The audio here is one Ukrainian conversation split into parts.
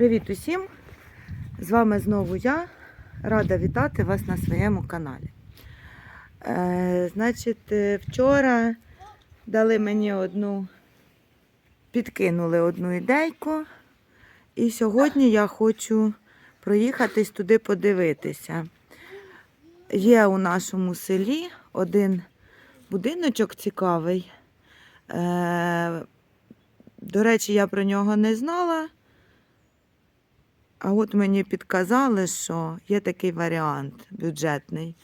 Привіт усім! З вами знову я. Рада вітати вас на своєму каналі. Е, значить, е, вчора дали мені одну, підкинули одну ідейку. І сьогодні я хочу проїхатись туди подивитися. Є у нашому селі один будиночок цікавий. Е, до речі, я про нього не знала. А от мені підказали, що є такий варіант бюджетний.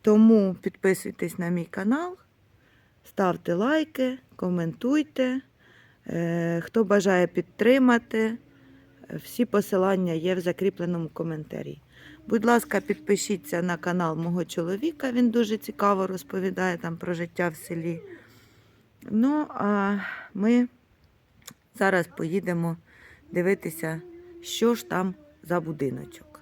Тому підписуйтесь на мій канал, ставте лайки, коментуйте. Е, Хто бажає підтримати, е, всі посилання є в закріпленому коментарі. Будь ласка, підпишіться на канал мого чоловіка, він дуже цікаво розповідає там про життя в селі. Ну, а ми зараз поїдемо дивитися, що ж там за будиночок.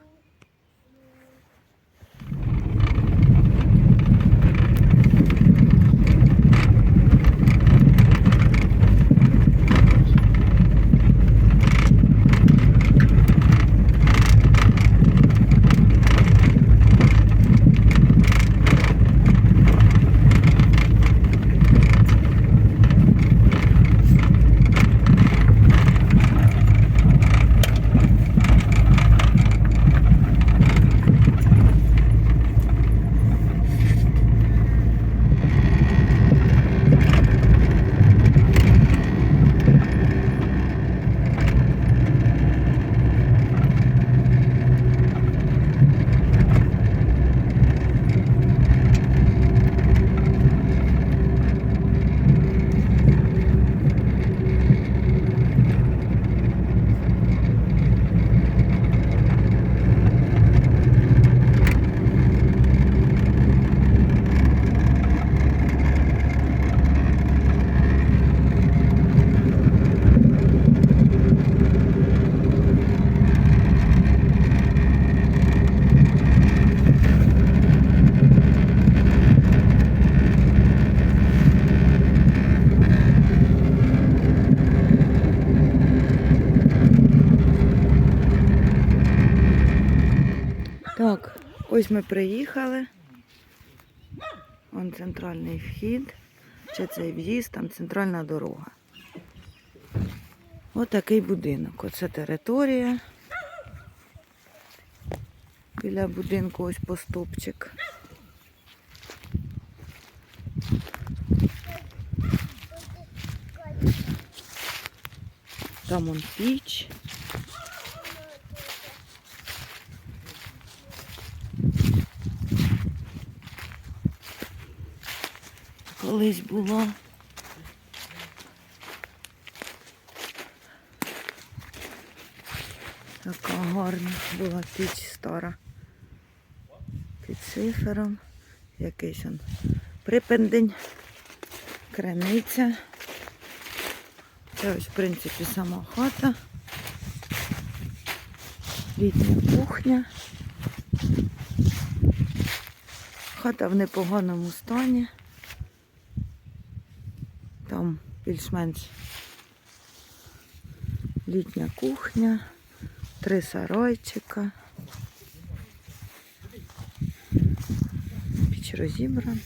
Так, ось ми приїхали. Вон центральний вхід. Чи цей в'їзд, там центральна дорога. Ось такий будинок. Оце територія. Біля будинку ось поступчик. Там он піч. Колись було. Така гарна була піч стара. Під цифером. Якийсь он припендень, криниця. Це ось, в принципі, сама хата. Літня кухня. Хата в непоганому стані. Там більш-менш літня кухня, три сарайчика. Піч розібрана.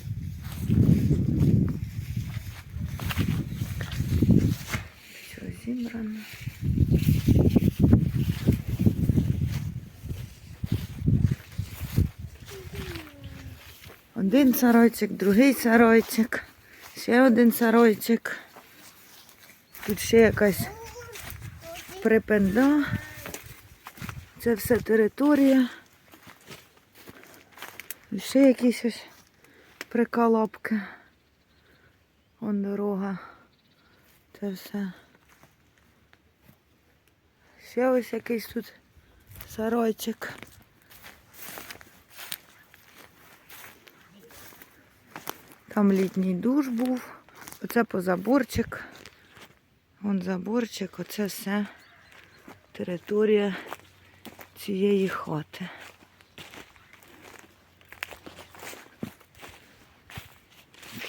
Піч розібрана. Один сарайчик, другий сарайчик. Ще один саройчик. Тут ще якась припенда. Це все територія. І ще якісь ось приколопки. Вон дорога. Це все. Ще ось якийсь тут саройчик. Там літній душ був. Оце позаборчик. Вон заборчик, оце все територія цієї хати.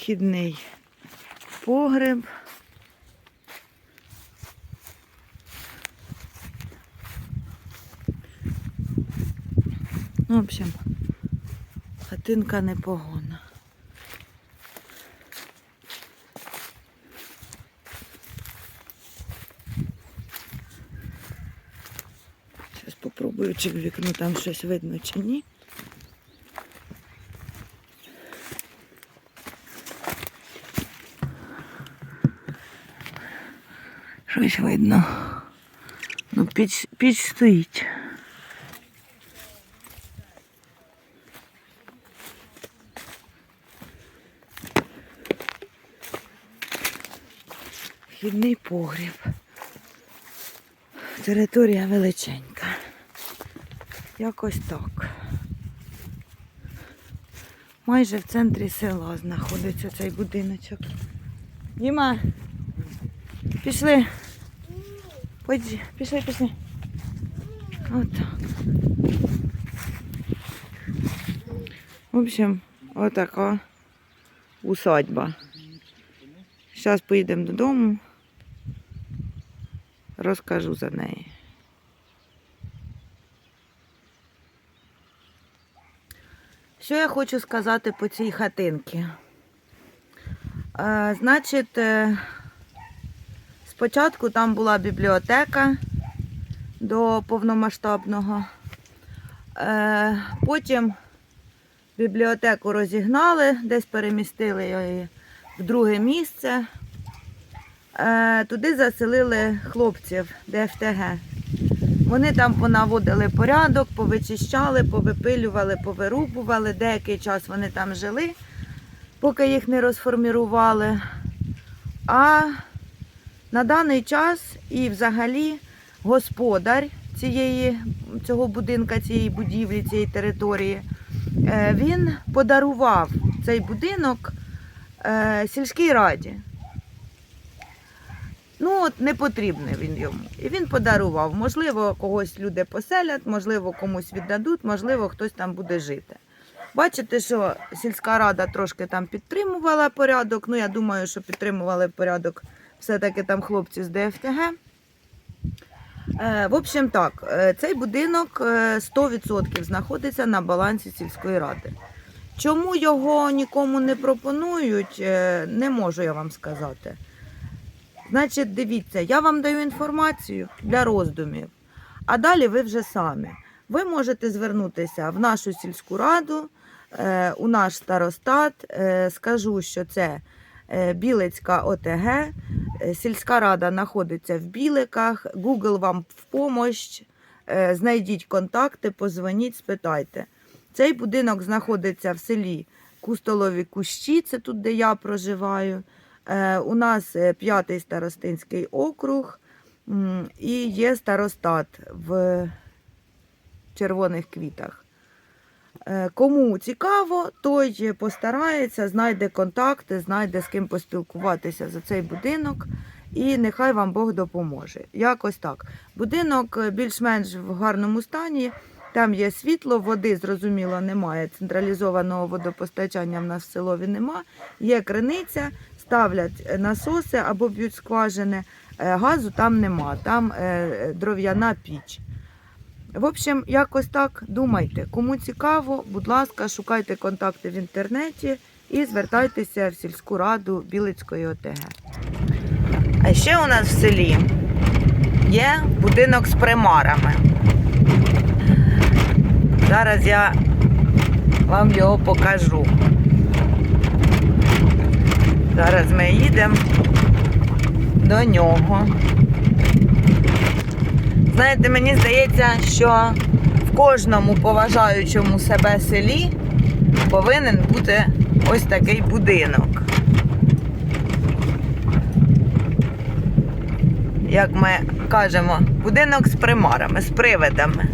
вхідний погреб. Ну, в общем, хатинка непогона. Зараз попробую, чи в вікно там щось видно, чи ні. Щось видно. Ну, піч, піч стоїть. Вхідний погріб. Територія величенька. Якось так. Майже в центрі села знаходиться цей будиночок. Діма, пішли. Пойди, пішли, пішли. Отак. В общем, отака усадьба. Зараз поїдемо додому. Розкажу за неї. Що я хочу сказати по цій хатинці? Е, значить, е, спочатку там була бібліотека до повномасштабного. Е, потім бібліотеку розігнали, десь перемістили її в друге місце. Туди заселили хлопців ДФТГ. Вони там понаводили порядок, повичищали, повипилювали, повирубували. Деякий час вони там жили, поки їх не розформірували. А на даний час і взагалі господар цієї, цього будинка, цієї будівлі, цієї території, е, він подарував цей будинок е, сільській раді. Ну, от не потрібний він йому. І він подарував. Можливо, когось люди поселять, можливо, комусь віддадуть, можливо, хтось там буде жити. Бачите, що сільська рада трошки там підтримувала порядок. Ну, я думаю, що підтримували порядок все-таки там хлопці з ДФТГ. Е, в общем, так, е, цей будинок е, 100% знаходиться на балансі сільської ради. Чому його нікому не пропонують, е, не можу я вам сказати. Значить, дивіться, я вам даю інформацію для роздумів, а далі ви вже самі. Ви можете звернутися в нашу сільську раду, е, у наш старостат. Е, скажу, що це е, Білицька ОТГ. Сільська рада знаходиться в Біликах. Google вам в помощь. Знайдіть контакти, позвоніть, спитайте. Цей будинок знаходиться в селі Кустолові Кущі, це тут, де я проживаю. Е, У нас е, п'ятий старостинський округ і є старостат в червоних квітах. Е, Кому цікаво, той постарається, знайде контакти, знайде з ким поспілкуватися за цей будинок, і нехай вам Бог допоможе. Якось так. Будинок більш-менш в гарному стані. Там є світло, води, зрозуміло, немає. Централізованого водопостачання в нас в селові нема. Є криниця, ставлять е, насоси або б'ють скважини. Е, Газу там нема, там е, дров'яна піч. В общем, якось так думайте. Кому цікаво, будь ласка, шукайте контакти в інтернеті і звертайтеся в сільську раду Білицької ОТГ. А ще у нас в селі є будинок з примарами. Зараз я вам його покажу. Зараз ми їдемо до нього. Знаєте, мені здається, що в кожному поважаючому себе селі повинен бути ось такий будинок. Як ми кажемо, будинок з примарами, з привидами.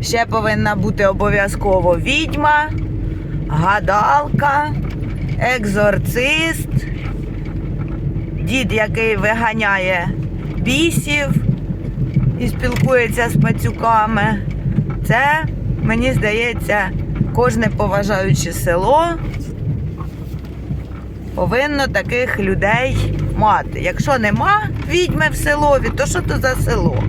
Ще повинна бути обов'язково відьма, гадалка, екзорцист, дід, який виганяє бісів і спілкується з пацюками. Це, мені здається, кожне поважаюче село повинно таких людей мати. Якщо нема відьми в селові, то що то за село?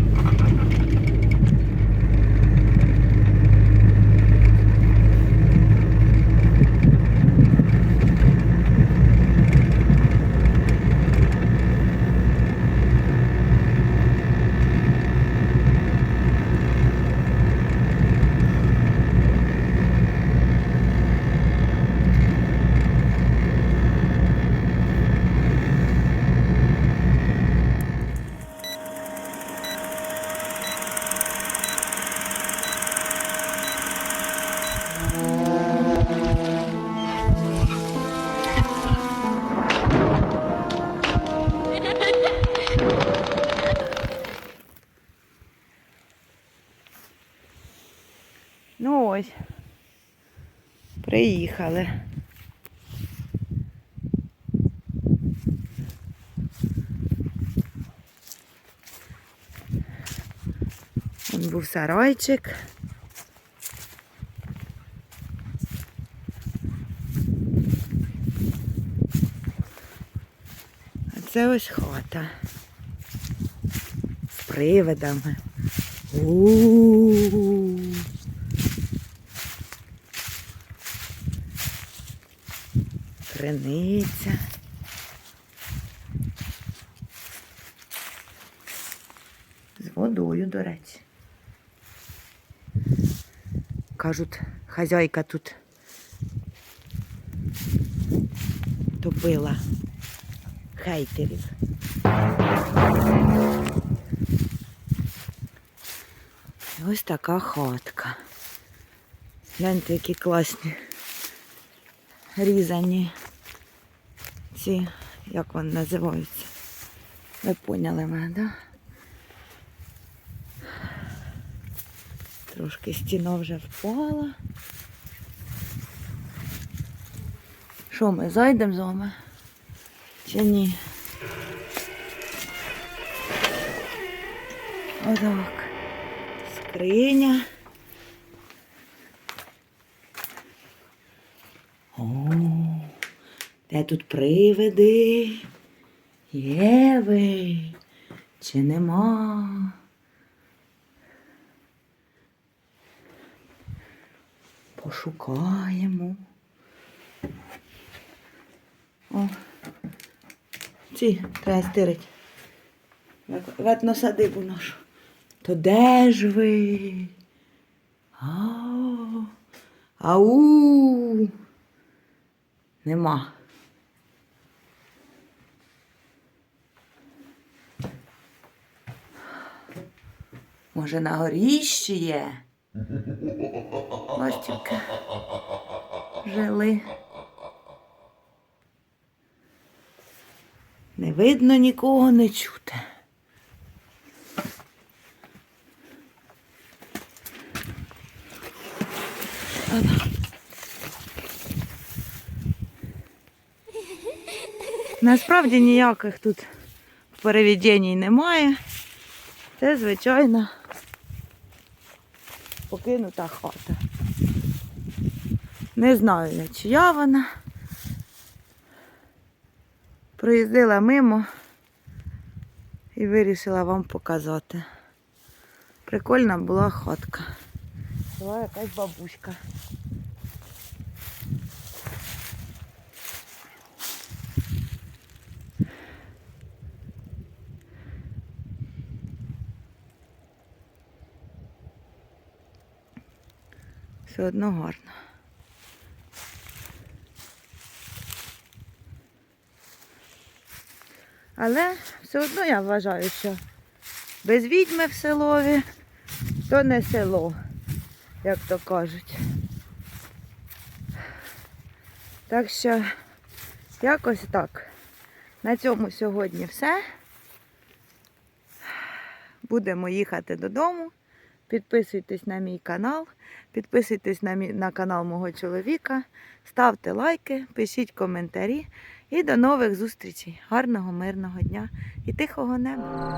Приїхали. Вон був сарайчик. А це ось хата. З привидами. У-у-у. Криниця. З водою, до речі. Кажуть, хазяйка тут топила хейтерів. Ось така хатка. Гляньте, які класні різані ці, як вони називаються. Ви поняли мене, так? Да? Трошки стіна вже впала. Що ми зайдемо з вами? Чи ні? Отак. Скриня. О, де тут привиди? Є ви? Чи нема? Пошукаємо. О, ці треба стирить. Ветно садибу нашу. То де ж ви? Ау. Ау. Нема. Може, на горіщі є? Ластівки жили. Не видно нікого, не чути. Насправді ніяких тут переведень немає. Це звичайна покинута хата. Не знаю я, чия вона. Проїздила мимо і вирішила вам показати. Прикольна була хатка. Була якась бабуська. Все одно гарно. Але все одно я вважаю, що без відьми в селові то не село, як то кажуть. Так що якось так. На цьому сьогодні все. Будемо їхати додому. Підписуйтесь на мій канал, підписуйтесь на, мій, на канал мого чоловіка, ставте лайки, пишіть коментарі і до нових зустрічей. Гарного, мирного дня і тихого неба.